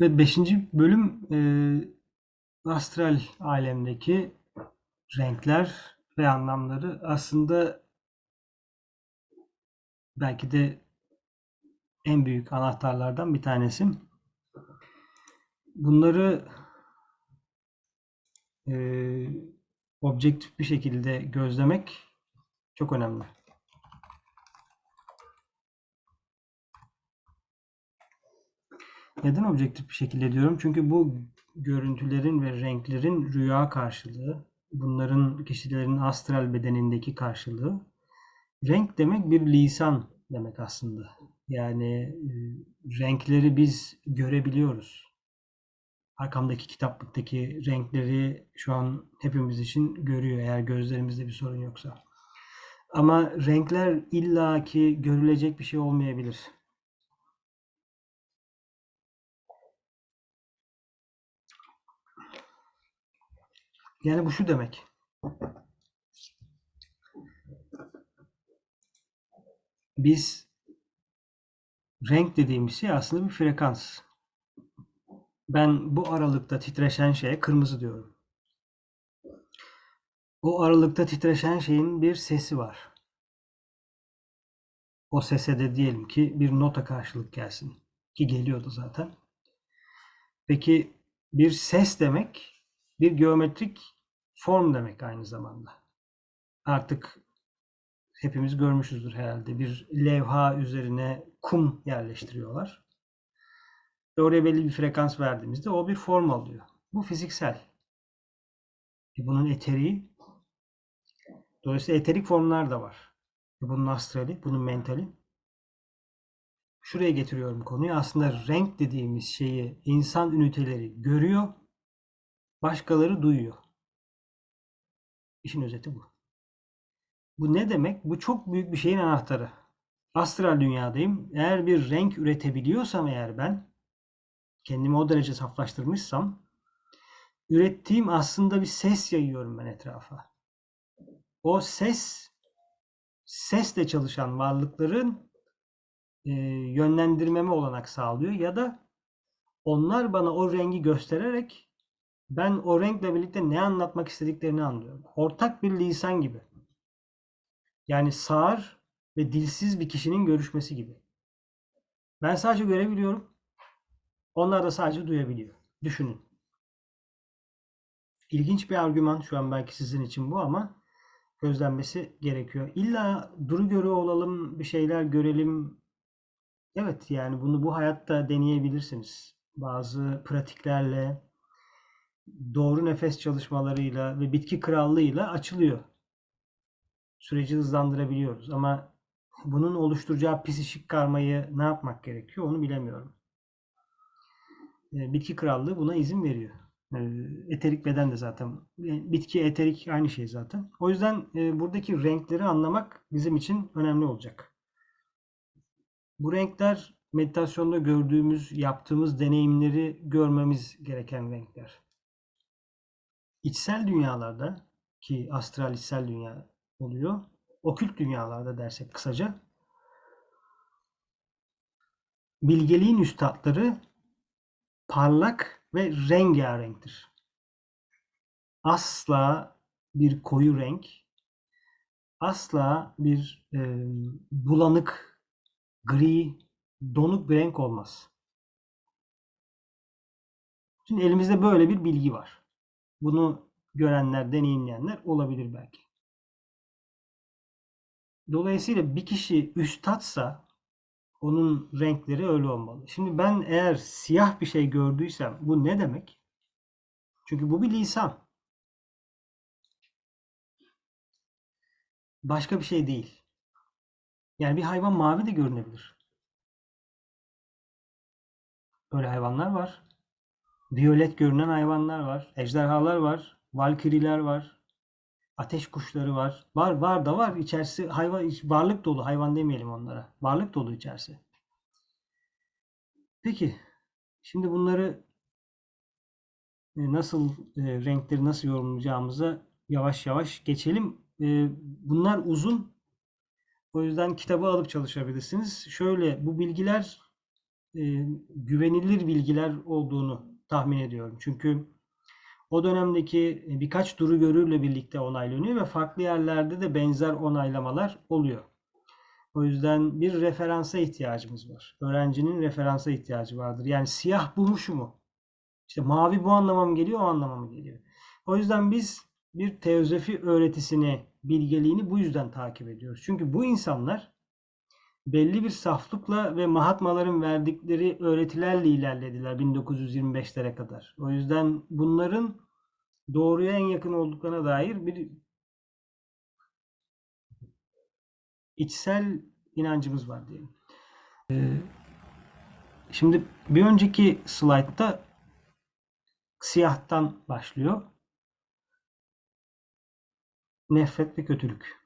Ve beşinci bölüm e, astral alemdeki renkler ve anlamları aslında belki de en büyük anahtarlardan bir tanesi. Bunları e, objektif bir şekilde gözlemek çok önemli. Neden objektif bir şekilde diyorum? Çünkü bu görüntülerin ve renklerin rüya karşılığı, bunların kişilerin astral bedenindeki karşılığı. Renk demek bir lisan demek aslında. Yani e, renkleri biz görebiliyoruz. Arkamdaki kitaplıktaki renkleri şu an hepimiz için görüyor eğer gözlerimizde bir sorun yoksa. Ama renkler illaki görülecek bir şey olmayabilir. Yani bu şu demek. Biz renk dediğimiz şey aslında bir frekans. Ben bu aralıkta titreşen şeye kırmızı diyorum. O aralıkta titreşen şeyin bir sesi var. O sese de diyelim ki bir nota karşılık gelsin. Ki geliyordu zaten. Peki bir ses demek bir geometrik form demek aynı zamanda. Artık hepimiz görmüşüzdür herhalde. Bir levha üzerine kum yerleştiriyorlar. Ve oraya belli bir frekans verdiğimizde o bir form alıyor. Bu fiziksel. E bunun eteriği. Dolayısıyla eterik formlar da var. E bunun astrali, bunun mentali. Şuraya getiriyorum konuyu. Aslında renk dediğimiz şeyi insan üniteleri görüyor, başkaları duyuyor. İşin özeti bu. Bu ne demek? Bu çok büyük bir şeyin anahtarı. Astral dünyadayım. Eğer bir renk üretebiliyorsam eğer ben kendimi o derece saflaştırmışsam ürettiğim aslında bir ses yayıyorum ben etrafa. O ses sesle çalışan varlıkların e, yönlendirmeme olanak sağlıyor ya da onlar bana o rengi göstererek ben o renkle birlikte ne anlatmak istediklerini anlıyorum. Ortak bir lisan gibi. Yani sağır ve dilsiz bir kişinin görüşmesi gibi. Ben sadece görebiliyorum. Onlar da sadece duyabiliyor. Düşünün. İlginç bir argüman şu an belki sizin için bu ama gözlenmesi gerekiyor. İlla duru görü olalım, bir şeyler görelim. Evet yani bunu bu hayatta deneyebilirsiniz. Bazı pratiklerle, doğru nefes çalışmalarıyla ve bitki krallığıyla açılıyor. Süreci hızlandırabiliyoruz ama bunun oluşturacağı psişik karmayı ne yapmak gerekiyor onu bilemiyorum. Bitki krallığı buna izin veriyor. Eterik beden de zaten. Bitki, eterik aynı şey zaten. O yüzden buradaki renkleri anlamak bizim için önemli olacak. Bu renkler meditasyonda gördüğümüz, yaptığımız deneyimleri görmemiz gereken renkler. İçsel dünyalarda ki astral içsel dünya oluyor. Okült dünyalarda dersek kısaca bilgeliğin üstadları parlak ve rengarenktir. Asla bir koyu renk, asla bir e, bulanık, gri, donuk bir renk olmaz. Şimdi elimizde böyle bir bilgi var. Bunu görenler, deneyimleyenler olabilir belki. Dolayısıyla bir kişi üstatsa onun renkleri öyle olmalı. Şimdi ben eğer siyah bir şey gördüysem bu ne demek? Çünkü bu bir lisan. Başka bir şey değil. Yani bir hayvan mavi de görünebilir. Böyle hayvanlar var. Violet görünen hayvanlar var. Ejderhalar var. Valkiriler var. Ateş kuşları var. Var var da var. İçerisi hayvan varlık dolu. Hayvan demeyelim onlara. Varlık dolu içerisi. Peki. Şimdi bunları e, nasıl e, renkleri nasıl yorumlayacağımıza yavaş yavaş geçelim. E, bunlar uzun. O yüzden kitabı alıp çalışabilirsiniz. Şöyle bu bilgiler e, güvenilir bilgiler olduğunu tahmin ediyorum. Çünkü o dönemdeki birkaç duru görürle birlikte onaylanıyor ve farklı yerlerde de benzer onaylamalar oluyor. O yüzden bir referansa ihtiyacımız var. Öğrencinin referansa ihtiyacı vardır. Yani siyah bu mu mu? İşte mavi bu anlama mı geliyor, o anlama mı geliyor? O yüzden biz bir teozofi öğretisini, bilgeliğini bu yüzden takip ediyoruz. Çünkü bu insanlar belli bir saflıkla ve Mahatmaların verdikleri öğretilerle ilerlediler 1925'lere kadar. O yüzden bunların doğruya en yakın olduklarına dair bir içsel inancımız var diyelim. Ee, şimdi bir önceki slaytta siyahtan başlıyor. Nefret ve kötülük.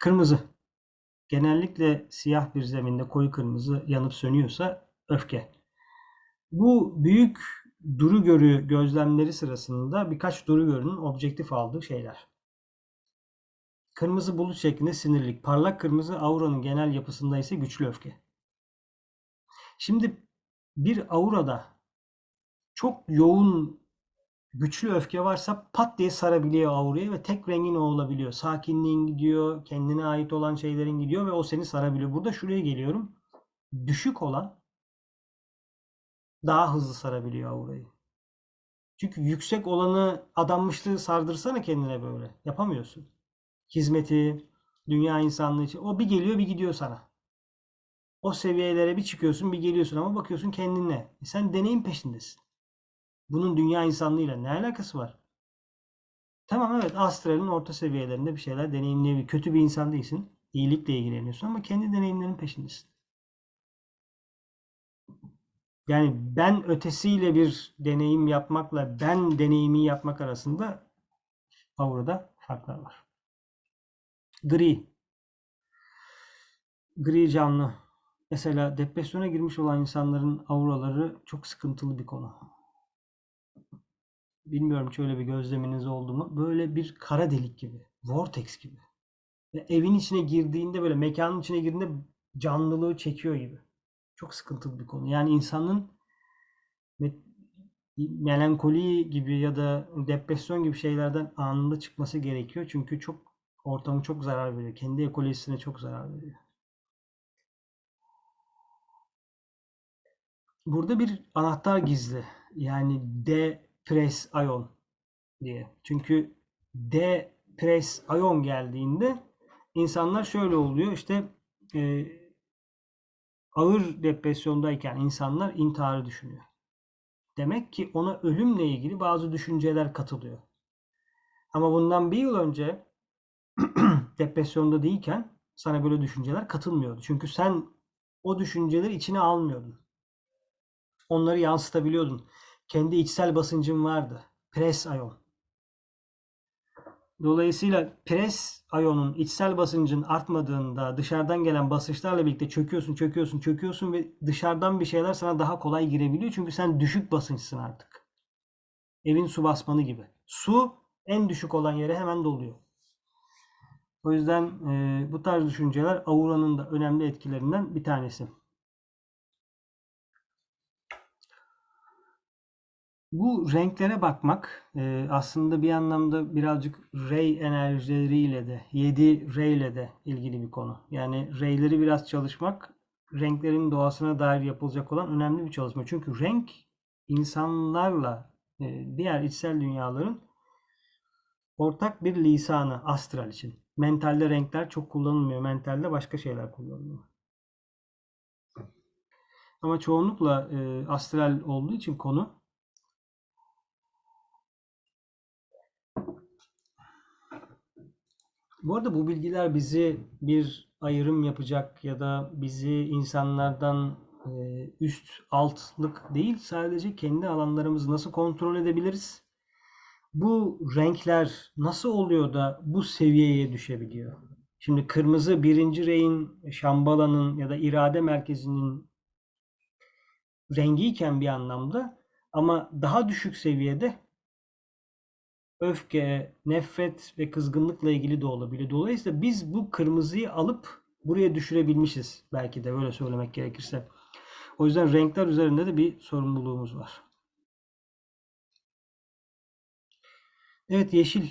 Kırmızı. Genellikle siyah bir zeminde koyu kırmızı yanıp sönüyorsa öfke. Bu büyük duru görü gözlemleri sırasında birkaç duru görünün objektif aldığı şeyler. Kırmızı bulut şeklinde sinirlik, parlak kırmızı auranın genel yapısında ise güçlü öfke. Şimdi bir aurada çok yoğun güçlü öfke varsa pat diye sarabiliyor aurayı ve tek rengin o olabiliyor. Sakinliğin gidiyor, kendine ait olan şeylerin gidiyor ve o seni sarabiliyor. Burada şuraya geliyorum. Düşük olan daha hızlı sarabiliyor aurayı. Çünkü yüksek olanı adanmışlığı sardırsana kendine böyle. Yapamıyorsun. Hizmeti, dünya insanlığı için. O bir geliyor bir gidiyor sana. O seviyelere bir çıkıyorsun bir geliyorsun ama bakıyorsun kendine. E sen deneyim peşindesin. Bunun dünya insanlığıyla ne alakası var? Tamam evet astralin orta seviyelerinde bir şeyler deneyimleyebilir. Kötü bir insan değilsin. İyilikle ilgileniyorsun ama kendi deneyimlerinin peşindesin. Yani ben ötesiyle bir deneyim yapmakla ben deneyimi yapmak arasında aurada farklar var. Gri. Gri canlı. Mesela depresyona girmiş olan insanların auraları çok sıkıntılı bir konu. Bilmiyorum şöyle bir gözleminiz oldu mu? Böyle bir kara delik gibi. Vortex gibi. Ve evin içine girdiğinde böyle mekanın içine girdiğinde canlılığı çekiyor gibi. Çok sıkıntılı bir konu. Yani insanın melankoli gibi ya da depresyon gibi şeylerden anında çıkması gerekiyor. Çünkü çok ortamı çok zarar veriyor. Kendi ekolojisine çok zarar veriyor. Burada bir anahtar gizli. Yani depres ayon diye. Çünkü depres ayon geldiğinde insanlar şöyle oluyor. İşte e, ağır depresyondayken insanlar intiharı düşünüyor. Demek ki ona ölümle ilgili bazı düşünceler katılıyor. Ama bundan bir yıl önce depresyonda değilken sana böyle düşünceler katılmıyordu. Çünkü sen o düşünceleri içine almıyordun. Onları yansıtabiliyordun. Kendi içsel basıncın vardı. Pres ayon. Dolayısıyla pres ayonun içsel basıncın artmadığında dışarıdan gelen basınçlarla birlikte çöküyorsun, çöküyorsun, çöküyorsun ve dışarıdan bir şeyler sana daha kolay girebiliyor. Çünkü sen düşük basınçsın artık. Evin su basmanı gibi. Su en düşük olan yere hemen doluyor. O yüzden e, bu tarz düşünceler auranın da önemli etkilerinden bir tanesi. Bu renklere bakmak e, aslında bir anlamda birazcık ray enerjileriyle de, 7 ray ile de ilgili bir konu. Yani rayleri biraz çalışmak renklerin doğasına dair yapılacak olan önemli bir çalışma. Çünkü renk insanlarla e, diğer içsel dünyaların ortak bir lisanı astral için. Mentalde renkler çok kullanılmıyor. Mentalde başka şeyler kullanılıyor. Ama çoğunlukla e, astral olduğu için konu Bu arada bu bilgiler bizi bir ayrım yapacak ya da bizi insanlardan e, üst altlık değil sadece kendi alanlarımızı nasıl kontrol edebiliriz? Bu renkler nasıl oluyor da bu seviyeye düşebiliyor? Şimdi kırmızı birinci reyin Şambala'nın ya da irade merkezinin rengiyken bir anlamda ama daha düşük seviyede öfke, nefret ve kızgınlıkla ilgili de olabilir. Dolayısıyla biz bu kırmızıyı alıp buraya düşürebilmişiz belki de böyle söylemek gerekirse. O yüzden renkler üzerinde de bir sorumluluğumuz var. Evet yeşil.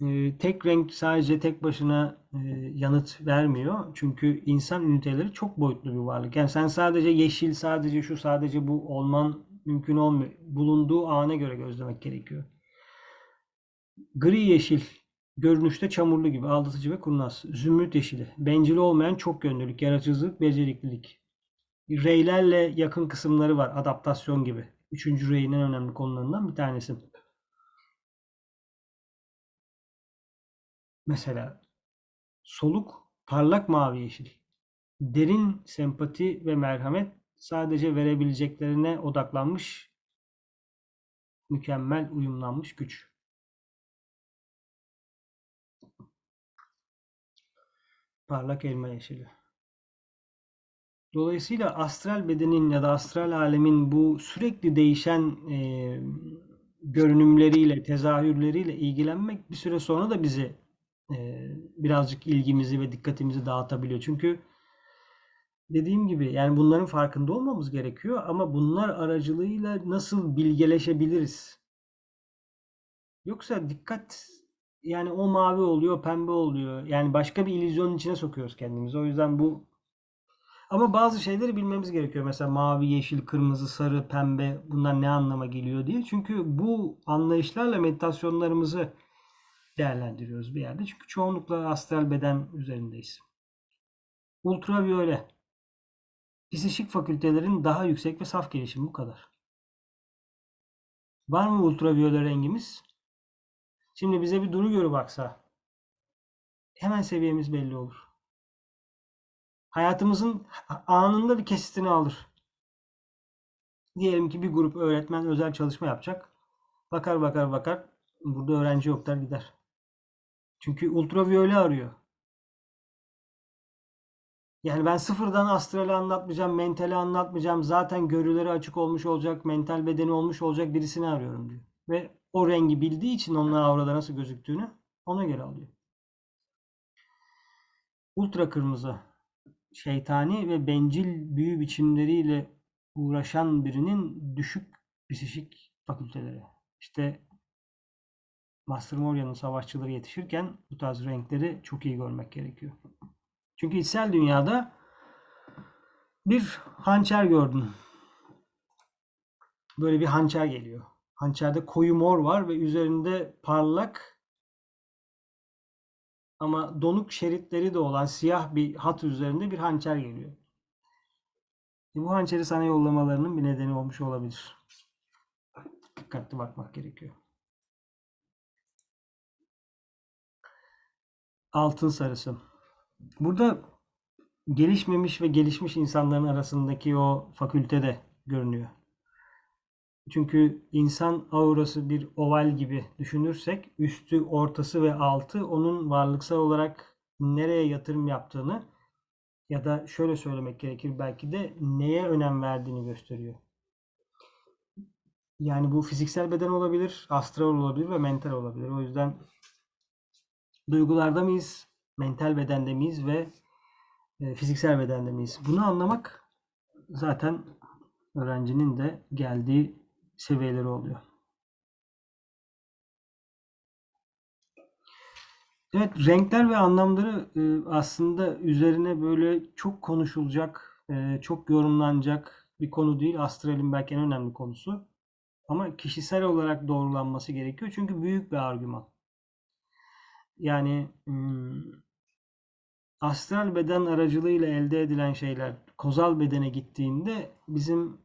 Ee, tek renk sadece tek başına e, yanıt vermiyor. Çünkü insan üniteleri çok boyutlu bir varlık. Yani sen sadece yeşil, sadece şu, sadece bu olman mümkün olmuyor. Bulunduğu ana göre gözlemek gerekiyor. Gri yeşil, görünüşte çamurlu gibi, aldatıcı ve kurnaz. Zümrüt yeşili, bencil olmayan çok yönlülük, yaratıcılık, beceriklilik. Reylerle yakın kısımları var, adaptasyon gibi. Üçüncü reyin en önemli konularından bir tanesi. Mesela soluk, parlak mavi yeşil. Derin sempati ve merhamet sadece verebileceklerine odaklanmış, mükemmel uyumlanmış güç. Parlak elma yeşili. Dolayısıyla astral bedenin ya da astral alemin bu sürekli değişen e, görünümleriyle, tezahürleriyle ilgilenmek bir süre sonra da bizi e, birazcık ilgimizi ve dikkatimizi dağıtabiliyor. Çünkü dediğim gibi yani bunların farkında olmamız gerekiyor ama bunlar aracılığıyla nasıl bilgeleşebiliriz? Yoksa dikkat yani o mavi oluyor, pembe oluyor. Yani başka bir illüzyonun içine sokuyoruz kendimizi. O yüzden bu ama bazı şeyleri bilmemiz gerekiyor. Mesela mavi, yeşil, kırmızı, sarı, pembe bunlar ne anlama geliyor diye. Çünkü bu anlayışlarla meditasyonlarımızı değerlendiriyoruz bir yerde. Çünkü çoğunlukla astral beden üzerindeyiz. Ultraviyole. Psişik fakültelerin daha yüksek ve saf gelişimi bu kadar. Var mı ultraviyole rengimiz? Şimdi bize bir duru görü baksa hemen seviyemiz belli olur. Hayatımızın anında bir kesitini alır. Diyelim ki bir grup öğretmen özel çalışma yapacak. Bakar bakar bakar. Burada öğrenci yok der gider. Çünkü ultraviyole arıyor. Yani ben sıfırdan astrali anlatmayacağım, mentali anlatmayacağım. Zaten görüleri açık olmuş olacak, mental bedeni olmuş olacak birisini arıyorum diyor. Ve o rengi bildiği için onun aurada nasıl gözüktüğünü ona göre alıyor. Ultra kırmızı, şeytani ve bencil büyü biçimleriyle uğraşan birinin düşük psişik fakülteleri. İşte Master Moria'nın savaşçıları yetişirken bu tarz renkleri çok iyi görmek gerekiyor. Çünkü içsel dünyada bir hançer gördün. Böyle bir hançer geliyor. Hançerde koyu mor var ve üzerinde parlak ama donuk şeritleri de olan siyah bir hat üzerinde bir hançer geliyor. E bu hançeri sana yollamalarının bir nedeni olmuş olabilir. Dikkatli bakmak gerekiyor. Altın sarısı. Burada gelişmemiş ve gelişmiş insanların arasındaki o fakülte de görünüyor. Çünkü insan aurası bir oval gibi düşünürsek üstü, ortası ve altı onun varlıksal olarak nereye yatırım yaptığını ya da şöyle söylemek gerekir belki de neye önem verdiğini gösteriyor. Yani bu fiziksel beden olabilir, astral olabilir ve mental olabilir. O yüzden duygularda mıyız, mental bedende miyiz ve e, fiziksel bedende miyiz? Bunu anlamak zaten öğrencinin de geldiği seviyeleri oluyor. Evet, renkler ve anlamları e, aslında üzerine böyle çok konuşulacak, e, çok yorumlanacak bir konu değil. Astralin belki en önemli konusu. Ama kişisel olarak doğrulanması gerekiyor. Çünkü büyük bir argüman. Yani astral beden aracılığıyla elde edilen şeyler kozal bedene gittiğinde bizim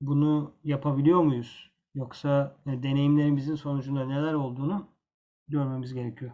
bunu yapabiliyor muyuz? Yoksa e, deneyimlerimizin sonucunda neler olduğunu görmemiz gerekiyor.